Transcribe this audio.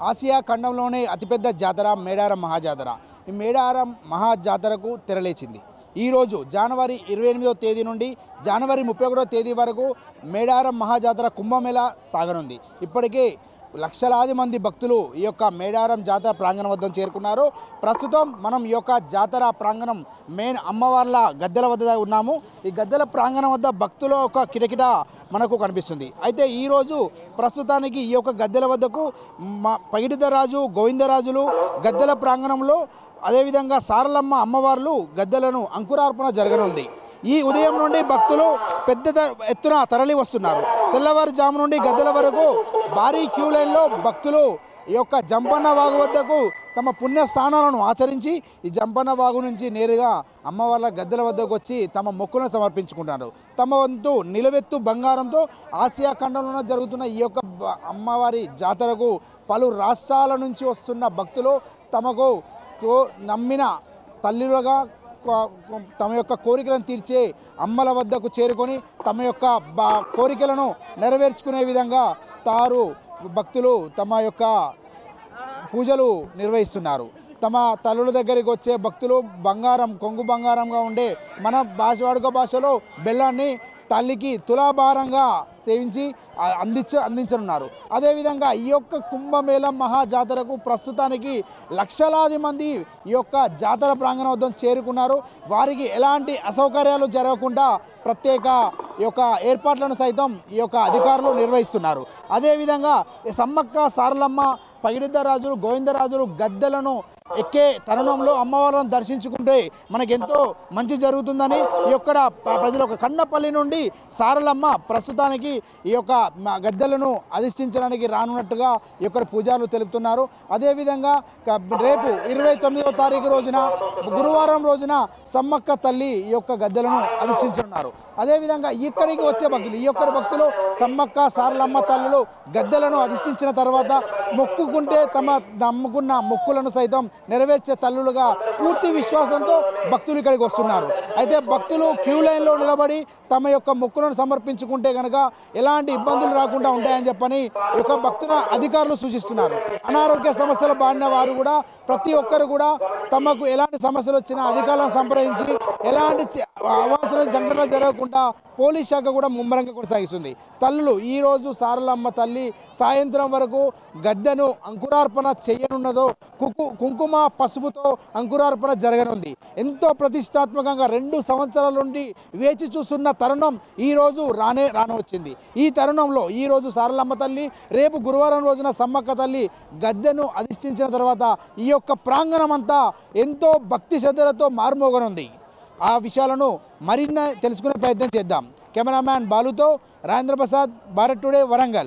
Asia ఖండంలోనే అతిపెద్ద జాతర మేడారం మహాజాతర. ఈ మేడారం మహాజాతరకు తెరలేచింది. ఈరోజు జనవరి ఇరవై ఎనిమిదో తేదీ నుండి జనవరి ముప్పై ఒకటో తేదీ వరకు మేడారం మహాజాతర కుంభమేళ సాగనుంది. ఇప్పటికే లక్షలాది మంది భక్తులు ఈ యొక్క మేడారం జాతర ప్రాంగణం వద్ద చేరుకున్నారు. ప్రస్తుతం మనం ఈ యొక్క జాతర ప్రాంగణం మెయిన్ అమ్మవార్ల గద్దెల వద్ద ఉన్నాము. ఈ గద్దెల ప్రాంగణం వద్ద భక్తుల ఒక కిటకిట మనకు కనిపిస్తుంది. అయితే ఈరోజు ప్రస్తుతానికి ఈ యొక్క గద్దెల వద్దకు మా పగిడితరాజు గోవిందరాజులు గద్దెల ప్రాంగణంలో అదేవిధంగా సారలమ్మ అమ్మవార్లు గద్దెలను అంకురార్పణ జరగనుంది. ఈ ఉదయం నుండి భక్తులు పెద్ద త- ఎత్తున తరలి వస్తున్నారు. తెల్లవారుజాము నుండి గద్దెల వరకు భారీ క్యూ లైన్లో భక్తులు ఈ యొక్క జంపన్న వాగు వద్దకు తమ పుణ్య స్థానాలను ఆచరించి ఈ జంపన్న వాగు నుంచి నేరుగా అమ్మవార్ల గద్దెల వద్దకు వచ్చి తమ మొక్కులను సమర్పించుకుంటారు. తమ వంతు నిలవెత్తు బంగారంతో ఆసియా ఖండంలో జరుగుతున్న ఈ యొక్క అమ్మవారి జాతరకు పలు రాష్ట్రాల నుంచి వస్తున్న భక్తులు తమకు కో- నమ్మిన తల్లిలుగా తమ యొక్క కోరికలను తీర్చే అమ్మల వద్దకు చేరుకొని తమ యొక్క కోరికలను నెరవేర్చుకునే విధంగా తారు భక్తులు తమ యొక్క పూజలు నిర్వహిస్తున్నారు. తమ తల్లుల దగ్గరికి వచ్చే భక్తులు బంగారం కొంగు బంగారంగా ఉండే మన భాష వాడుక భాషలో బెల్లాన్ని తల్లికి తులాభారంగా సేవించి అందించ అందించనున్నారు. అదేవిధంగా ఈ యొక్క కుంభమేళం మహాజాతరకు ప్రస్తుతానికి లక్షలాది మంది ఈ యొక్క జాతర ప్రాంగణం వద్ద చేరుకున్నారు. వారికి ఎలాంటి అసౌకర్యాలు జరగకుండా ప్రత్యేక ఈ యొక్క ఏర్పాట్లను సైతం ఈ యొక్క అధికారులు నిర్వహిస్తున్నారు. అదేవిధంగా ఈ సమ్మక్క సారలమ్మ పగిడిద్దరాజులు గోవిందరాజులు గద్దెలను ఎక్కే తరుణంలో అమ్మవారిని దర్శించుకుంటే మనకెంతో మంచి జరుగుతుందని ఈ యొక్క ప్రజలు ఒక కన్నపల్లి నుండి సారలమ్మ ప్రస్తుతానికి ఈ యొక్క గద్దెలను అధిష్ఠించడానికి రానున్నట్టుగా ఈ యొక్క పూజారులు తెలుపుతున్నారు. అదేవిధంగా రేపు ఇరవై తొమ్మిదవ తారీఖు రోజున గురువారం రోజున సమ్మక్క తల్లి ఈ యొక్క గద్దెలను అధిష్ఠించున్నారు అదేవిధంగా ఇక్కడికి వచ్చే భక్తులు ఈ యొక్క భక్తులు సమ్మక్క సారలమ్మ తల్లులు గద్దెలను అధిష్ఠించిన తర్వాత మొక్కుకుంటే తమ నమ్ముకున్న మొక్కులను సైతం నెరవేర్చే తల్లులుగా పూర్తి విశ్వాసంతో భక్తులు ఇక్కడికి వస్తున్నారు. అయితే భక్తులు క్యూ లైన్లో నిలబడి తమ యొక్క మొక్కులను సమర్పించుకుంటే కనుక ఎలాంటి ఇబ్బందులు రాకుండా ఉంటాయని చెప్పని ఒక భక్తుల అధికారులు సూచిస్తున్నారు. అనారోగ్య సమస్యలు బాడిన వారు కూడా ప్రతి ఒక్కరు కూడా తమకు ఎలాంటి సమస్యలు వచ్చినా అధికారులను సంప్రదించి ఎలాంటి అవాంఛన సంఘటనలు జరగకుండా పోలీస్ శాఖ కూడా ముమ్మరంగా కొనసాగిస్తుంది. తల్లులు ఈరోజు సారలమ్మ తల్లి సాయంత్రం వరకు గద్దెను అంకురార్పణ చేయనున్నదో కుకు కుంకుమ పసుపుతో అంకురార్పణ జరగనుంది. ఎంతో ప్రతిష్టాత్మకంగా రెండు సంవత్సరాల నుండి వేచి చూస్తున్న తరుణం ఈరోజు రానే రానవచ్చింది ఈ తరుణంలో ఈ రోజు సారలమ్మ తల్లి రేపు గురువారం రోజున సమ్మక్క తల్లి గద్దెను అధిష్ఠించిన తర్వాత ఈ యొక్క ప్రాంగణం అంతా ఎంతో భక్తి శ్రద్ధలతో మారుమోగనుంది. ఆ విషయాలను మరిన్న తెలుసుకునే ప్రయత్నం చేద్దాం. కెమెరామ్యాన్ బాలుతో రాజేంద్ర ప్రసాద్ భారత్ టుడే వరంగల్.